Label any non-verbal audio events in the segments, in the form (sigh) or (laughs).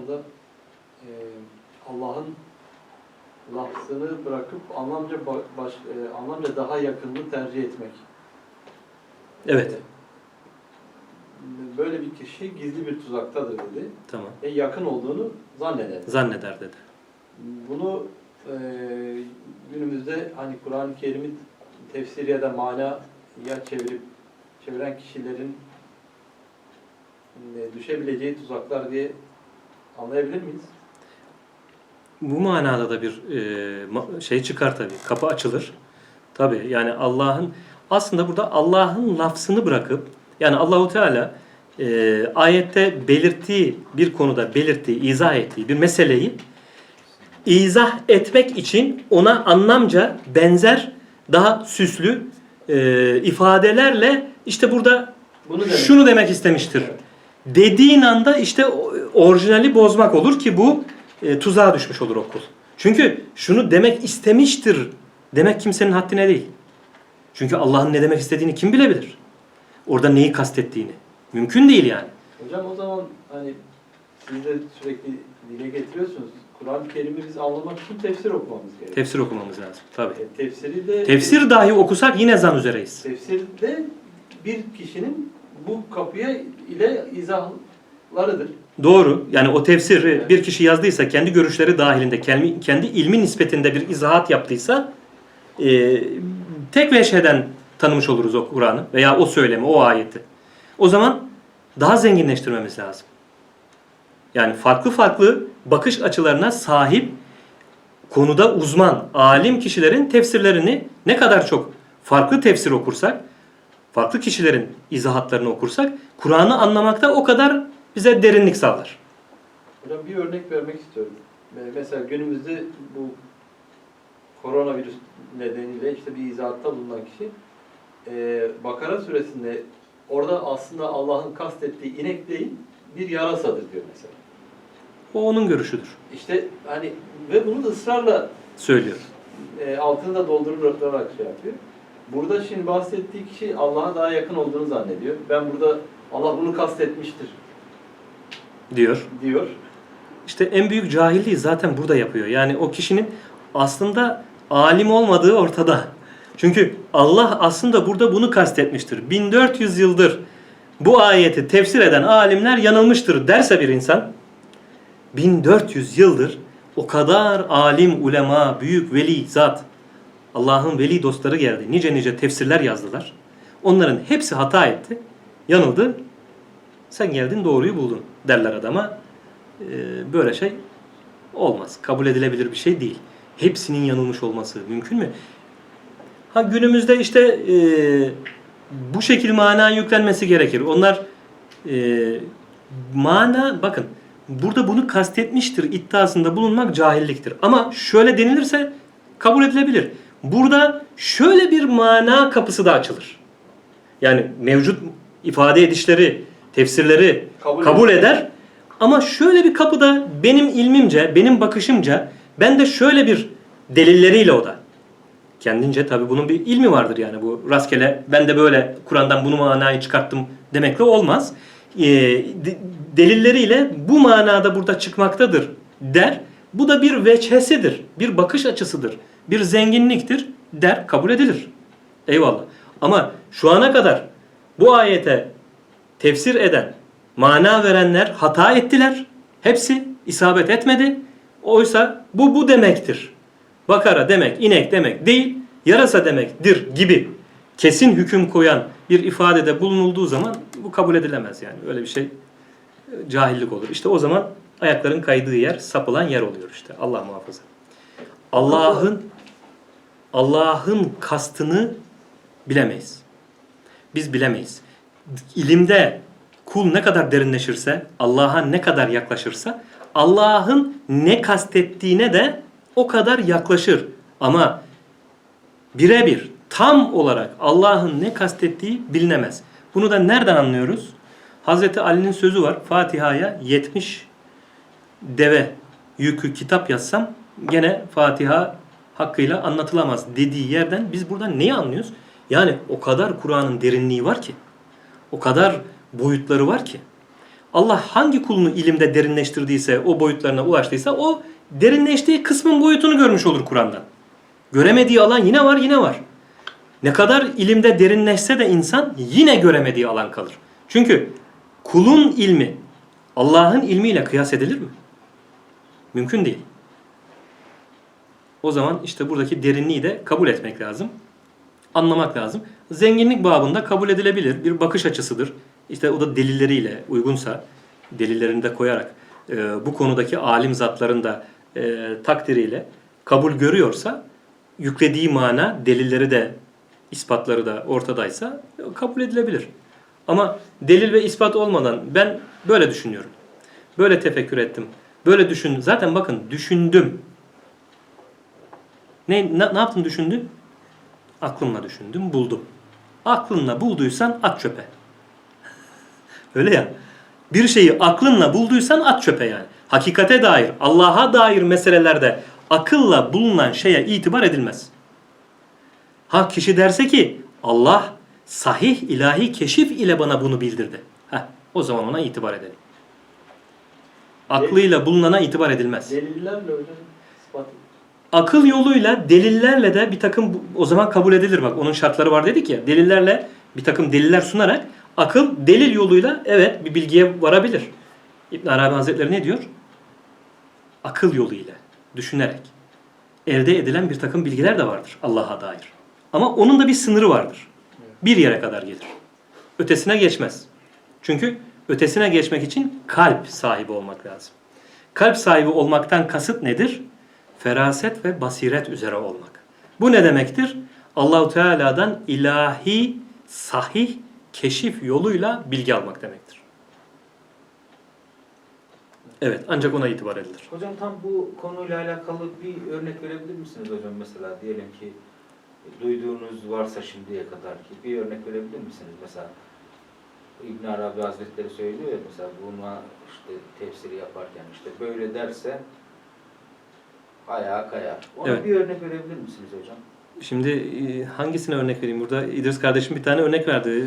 konuda e, Allah'ın lafzını bırakıp anlamca ba- baş, e, anlamca daha yakınını tercih etmek. Evet. E, Böyle bir kişi gizli bir tuzaktadır dedi. Tamam. Ve yakın olduğunu zanneder. Zanneder dedi. Bunu e, günümüzde hani Kur'an-ı Kerim'i tefsir ya da manaya çevirip çeviren kişilerin e, düşebileceği tuzaklar diye anlayabilir miyiz? Bu manada da bir e, şey çıkar tabii. Kapı açılır. Tabii yani Allah'ın aslında burada Allah'ın lafzını bırakıp yani Allahu Teala e, ayette belirttiği bir konuda belirttiği, izah ettiği bir meseleyi izah etmek için ona anlamca benzer daha süslü e, ifadelerle işte burada Bunu demek. şunu demek istemiştir. Evet. Dediğin anda işte orijinali bozmak olur ki bu e, tuzağa düşmüş olur okul. Çünkü şunu demek istemiştir demek kimsenin haddine değil. Çünkü Allah'ın ne demek istediğini kim bilebilir? Orada neyi kastettiğini. Mümkün değil yani. Hocam o zaman hani siz de sürekli dile getiriyorsunuz. Kur'an-ı Kerim'i biz anlamak için tefsir okumamız gerekiyor. Tefsir okumamız lazım. Tabii. E, tefsiri de Tefsir dahi okusak yine zan üzereyiz. tefsirde bir kişinin bu kapıya ile izahlarıdır. Doğru. Yani o tefsiri Evet. bir kişi yazdıysa kendi görüşleri dahilinde kendi, kendi ilmi nispetinde bir izahat yaptıysa e, tek veşheden tanımış oluruz o Kur'an'ı veya o söylemi, o ayeti. O zaman daha zenginleştirmemiz lazım. Yani farklı farklı bakış açılarına sahip konuda uzman, alim kişilerin tefsirlerini ne kadar çok farklı tefsir okursak, farklı kişilerin izahatlarını okursak Kur'an'ı anlamakta o kadar bize derinlik sağlar. Hocam bir örnek vermek istiyorum. Mesela günümüzde bu koronavirüs nedeniyle işte bir izahatta bulunan kişi e, Bakara suresinde orada aslında Allah'ın kastettiği inek değil bir yarasadır diyor mesela. O onun görüşüdür. İşte hani ve bunu da ısrarla Söylüyor. e, altını da doldurarak şey yapıyor. Burada şimdi bahsettiği kişi Allah'a daha yakın olduğunu zannediyor. Ben burada Allah bunu kastetmiştir Diyor. diyor. İşte en büyük cahilliği zaten burada yapıyor. Yani o kişinin aslında alim olmadığı ortada. Çünkü Allah aslında burada bunu kastetmiştir. 1400 yıldır bu ayeti tefsir eden alimler yanılmıştır derse bir insan 1400 yıldır o kadar alim, ulema, büyük veli zat Allah'ın veli dostları geldi. Nice nice tefsirler yazdılar. Onların hepsi hata etti. Yanıldı. Sen geldin doğruyu buldun derler adama. Ee, böyle şey olmaz. Kabul edilebilir bir şey değil. Hepsinin yanılmış olması mümkün mü? Ha günümüzde işte e, bu şekil mana yüklenmesi gerekir. Onlar e, mana bakın burada bunu kastetmiştir iddiasında bulunmak cahilliktir. Ama şöyle denilirse kabul edilebilir. Burada şöyle bir mana kapısı da açılır. Yani mevcut ifade edişleri, tefsirleri Kabul kabul, eder. Ama şöyle bir kapıda benim ilmimce, benim bakışımca ben de şöyle bir delilleriyle o da. Kendince tabi bunun bir ilmi vardır yani bu rastgele ben de böyle Kur'an'dan bunu manayı çıkarttım demekle olmaz. De- delilleriyle bu manada burada çıkmaktadır der. Bu da bir veçhesidir, bir bakış açısıdır, bir zenginliktir der, kabul edilir. Eyvallah. Ama şu ana kadar bu ayete tefsir eden, mana verenler hata ettiler. Hepsi isabet etmedi. Oysa bu bu demektir. Bakara demek, inek demek değil, yarasa demektir gibi kesin hüküm koyan bir ifadede bulunulduğu zaman bu kabul edilemez yani. Öyle bir şey e, cahillik olur. İşte o zaman ayakların kaydığı yer, sapılan yer oluyor işte. Allah muhafaza. Allah'ın Allah'ın kastını bilemeyiz. Biz bilemeyiz. İlimde kul ne kadar derinleşirse, Allah'a ne kadar yaklaşırsa, Allah'ın ne kastettiğine de o kadar yaklaşır. Ama birebir, tam olarak Allah'ın ne kastettiği bilinemez. Bunu da nereden anlıyoruz? Hazreti Ali'nin sözü var. Fatiha'ya 70 deve yükü kitap yazsam gene Fatiha hakkıyla anlatılamaz dediği yerden biz buradan neyi anlıyoruz? Yani o kadar Kur'an'ın derinliği var ki, o kadar boyutları var ki Allah hangi kulunu ilimde derinleştirdiyse, o boyutlarına ulaştıysa o derinleştiği kısmın boyutunu görmüş olur Kur'an'dan. Göremediği alan yine var, yine var. Ne kadar ilimde derinleşse de insan yine göremediği alan kalır. Çünkü kulun ilmi Allah'ın ilmiyle kıyas edilir mi? Mümkün değil. O zaman işte buradaki derinliği de kabul etmek lazım. Anlamak lazım. Zenginlik babında kabul edilebilir. Bir bakış açısıdır. İşte o da delilleriyle uygunsa, delillerini de koyarak e, bu konudaki alim zatların da e, takdiriyle kabul görüyorsa, yüklediği mana, delilleri de, ispatları da ortadaysa kabul edilebilir. Ama delil ve ispat olmadan ben böyle düşünüyorum. Böyle tefekkür ettim. Böyle düşün. Zaten bakın düşündüm. Ne, ne, ne yaptın düşündün? Aklımla düşündüm, buldum. Aklınla bulduysan at çöpe. (laughs) Öyle ya. Bir şeyi aklınla bulduysan at çöpe yani. Hakikate dair, Allah'a dair meselelerde akılla bulunan şeye itibar edilmez. Ha kişi derse ki Allah sahih ilahi keşif ile bana bunu bildirdi. Heh, o zaman ona itibar edelim. Aklıyla bulunana itibar edilmez. Delillerle hocam ispat Akıl yoluyla delillerle de bir takım o zaman kabul edilir bak onun şartları var dedik ya delillerle bir takım deliller sunarak akıl delil yoluyla evet bir bilgiye varabilir. İbn Arabi Hazretleri ne diyor? Akıl yoluyla düşünerek elde edilen bir takım bilgiler de vardır Allah'a dair. Ama onun da bir sınırı vardır. Bir yere kadar gelir. Ötesine geçmez. Çünkü ötesine geçmek için kalp sahibi olmak lazım. Kalp sahibi olmaktan kasıt nedir? Feraset ve basiret üzere olmak. Bu ne demektir? Allahu Teala'dan ilahi, sahih, keşif yoluyla bilgi almak demektir. Evet, ancak ona itibar edilir. Hocam tam bu konuyla alakalı bir örnek verebilir misiniz hocam mesela diyelim ki duyduğunuz varsa şimdiye kadar ki bir örnek verebilir misiniz mesela İbn Arabi Hazretleri söylüyor ya mesela buna işte tefsiri yaparken işte böyle derse ayağa kayar. Ona Evet. bir örnek verebilir misiniz hocam? Şimdi e, hangisine örnek vereyim? Burada İdris kardeşim bir tane örnek verdi. E,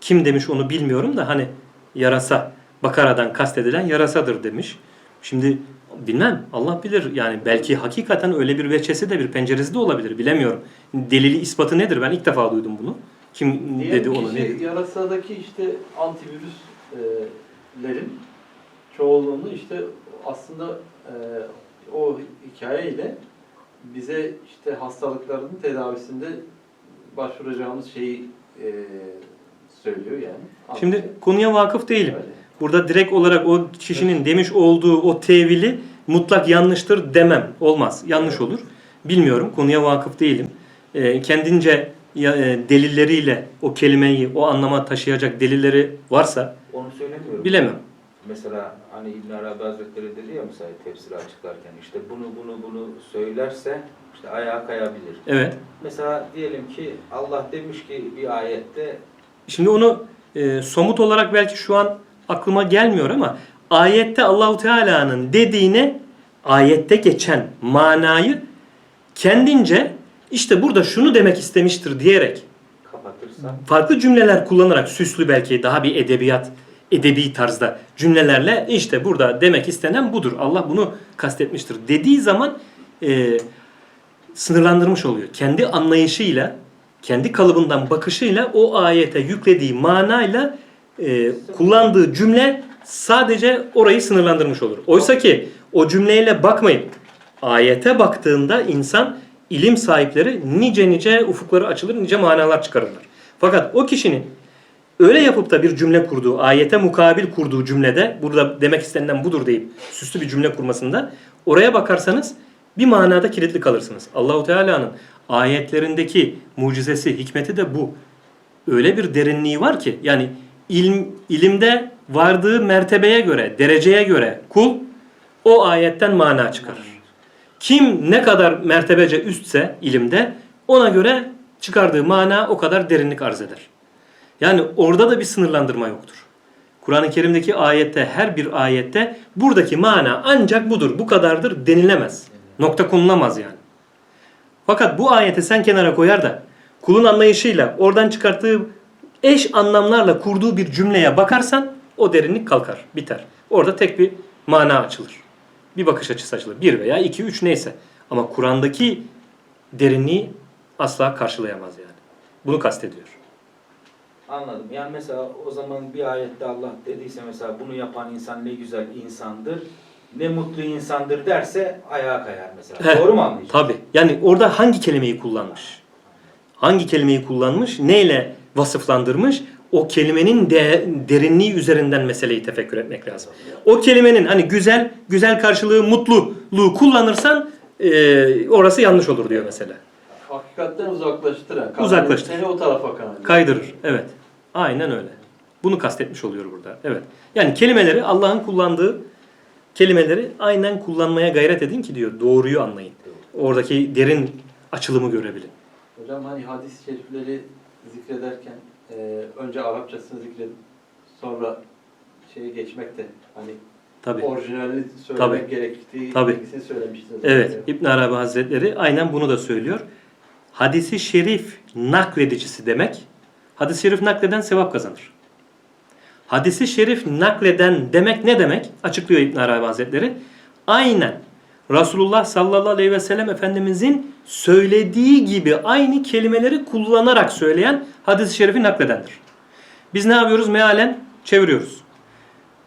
Kim demiş onu bilmiyorum da hani yarasa, Bakara'dan kastedilen yarasadır demiş. Şimdi bilmem Allah bilir yani belki hakikaten öyle bir veçesi de bir penceresi de olabilir bilemiyorum. Delili ispatı nedir? Ben ilk defa duydum bunu. Kim Diyelim dedi ki onu? şey, Ne? Yarasadaki işte antivirüslerin çoğunluğunu işte aslında e, o hikayeyle bize işte hastalıkların tedavisinde başvuracağımız şeyi e, söylüyor yani. Şimdi konuya vakıf değilim. Öyle. Burada direkt olarak o kişinin demiş olduğu o tevili mutlak yanlıştır demem. Olmaz. Yanlış olur. Bilmiyorum. Konuya vakıf değilim. Ee, kendince ya- e, delilleriyle o kelimeyi o anlama taşıyacak delilleri varsa Onu söylemiyorum. bilemem. Mesela hani İbn Arabi Hazretleri dedi ya mesela tefsiri açıklarken işte bunu bunu bunu söylerse işte ayağa kayabilir. Evet. Mesela diyelim ki Allah demiş ki bir ayette Şimdi onu e, somut olarak belki şu an aklıma gelmiyor ama ayette Allahu Teala'nın dediğine ayette geçen manayı kendince işte burada şunu demek istemiştir diyerek kapatırsa farklı cümleler kullanarak süslü belki daha bir edebiyat edebi tarzda cümlelerle işte burada demek istenen budur. Allah bunu kastetmiştir dediği zaman e, sınırlandırmış oluyor. Kendi anlayışıyla, kendi kalıbından bakışıyla o ayete yüklediği manayla e, kullandığı cümle sadece orayı sınırlandırmış olur. Oysa ki o cümleyle bakmayın. Ayete baktığında insan ilim sahipleri nice nice ufukları açılır, nice manalar çıkarırlar. Fakat o kişinin öyle yapıp da bir cümle kurduğu, ayete mukabil kurduğu cümlede, burada demek istenilen budur deyip süslü bir cümle kurmasında oraya bakarsanız bir manada kilitli kalırsınız. Allahu Teala'nın ayetlerindeki mucizesi, hikmeti de bu. Öyle bir derinliği var ki yani ilim, ilimde vardığı mertebeye göre, dereceye göre kul o ayetten mana çıkarır. Kim ne kadar mertebece üstse ilimde ona göre çıkardığı mana o kadar derinlik arz eder. Yani orada da bir sınırlandırma yoktur. Kur'an-ı Kerim'deki ayette her bir ayette buradaki mana ancak budur, bu kadardır denilemez. Nokta konulamaz yani. Fakat bu ayeti sen kenara koyar da kulun anlayışıyla oradan çıkarttığı eş anlamlarla kurduğu bir cümleye bakarsan o derinlik kalkar, biter. Orada tek bir mana açılır. Bir bakış açısı açılır. Bir veya iki, üç neyse. Ama Kur'an'daki derinliği asla karşılayamaz yani. Bunu kastediyor. Anladım. Yani mesela o zaman bir ayette Allah dediyse mesela bunu yapan insan ne güzel insandır, ne mutlu insandır derse ayağa kayar mesela. Heh, Doğru mu anlayacağım? Tabi. Yani orada hangi kelimeyi kullanmış? Hangi kelimeyi kullanmış? Neyle vasıflandırmış? O kelimenin de, derinliği üzerinden meseleyi tefekkür etmek lazım. O kelimenin hani güzel, güzel karşılığı mutluluğu kullanırsan e, orası yanlış olur diyor mesela. Hakikatten uzaklaştıran. Uzaklaştır. Seni o tarafa kanalize. Kaydırır. Evet. Aynen öyle. Bunu kastetmiş oluyor burada. Evet. Yani kelimeleri Allah'ın kullandığı kelimeleri aynen kullanmaya gayret edin ki diyor. Doğruyu anlayın. Oradaki derin açılımı görebilin. Hocam hani hadis-i şerifleri zikrederken e, önce Arapçasını zikredip sonra şeye geçmek de hani Tabii. orijinalini söylemek Tabii. gerektiği Tabii. bilgisini söylemiştiniz. Evet. İbn Arabi Hazretleri aynen bunu da söylüyor. Hadisi şerif nakledicisi demek. Hadis-i şerif nakleden sevap kazanır. Hadisi şerif nakleden demek ne demek? Açıklıyor İbn Arabi Hazretleri. Aynen Resulullah sallallahu aleyhi ve sellem Efendimizin söylediği gibi aynı kelimeleri kullanarak söyleyen hadis-i şerifi nakledendir. Biz ne yapıyoruz? Mealen çeviriyoruz.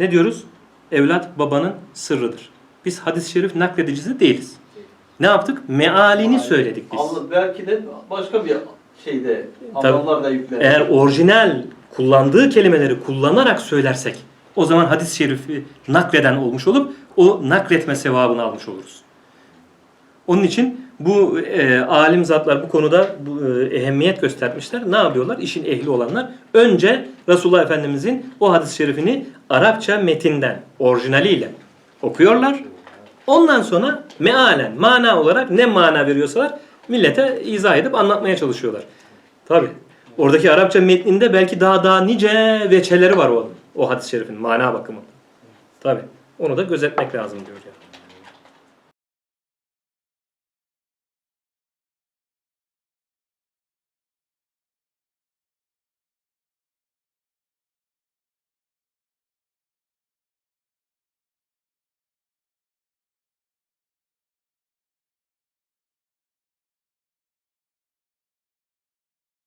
Ne diyoruz? Evlat babanın sırrıdır. Biz hadis-i şerif nakledicisi değiliz. Ne yaptık? Mealini söyledik biz. Anla- belki de başka bir şeyde anlamlar da yüklenir. Eğer orijinal kullandığı kelimeleri kullanarak söylersek o zaman hadis-i şerifi nakleden olmuş olup o nakletme sevabını almış oluruz. Onun için bu e, alim zatlar bu konuda bu, e, ehemmiyet göstermişler. Ne yapıyorlar? İşin ehli olanlar önce Resulullah Efendimizin o hadis-i şerifini Arapça metinden, orijinaliyle okuyorlar. Ondan sonra mealen, mana olarak ne mana veriyorsalar millete izah edip anlatmaya çalışıyorlar. Tabi. Oradaki Arapça metninde belki daha daha nice veçeleri var o, o hadis-i şerifin mana bakımından. Tabi. Onu da gözetmek lazım diyor yani.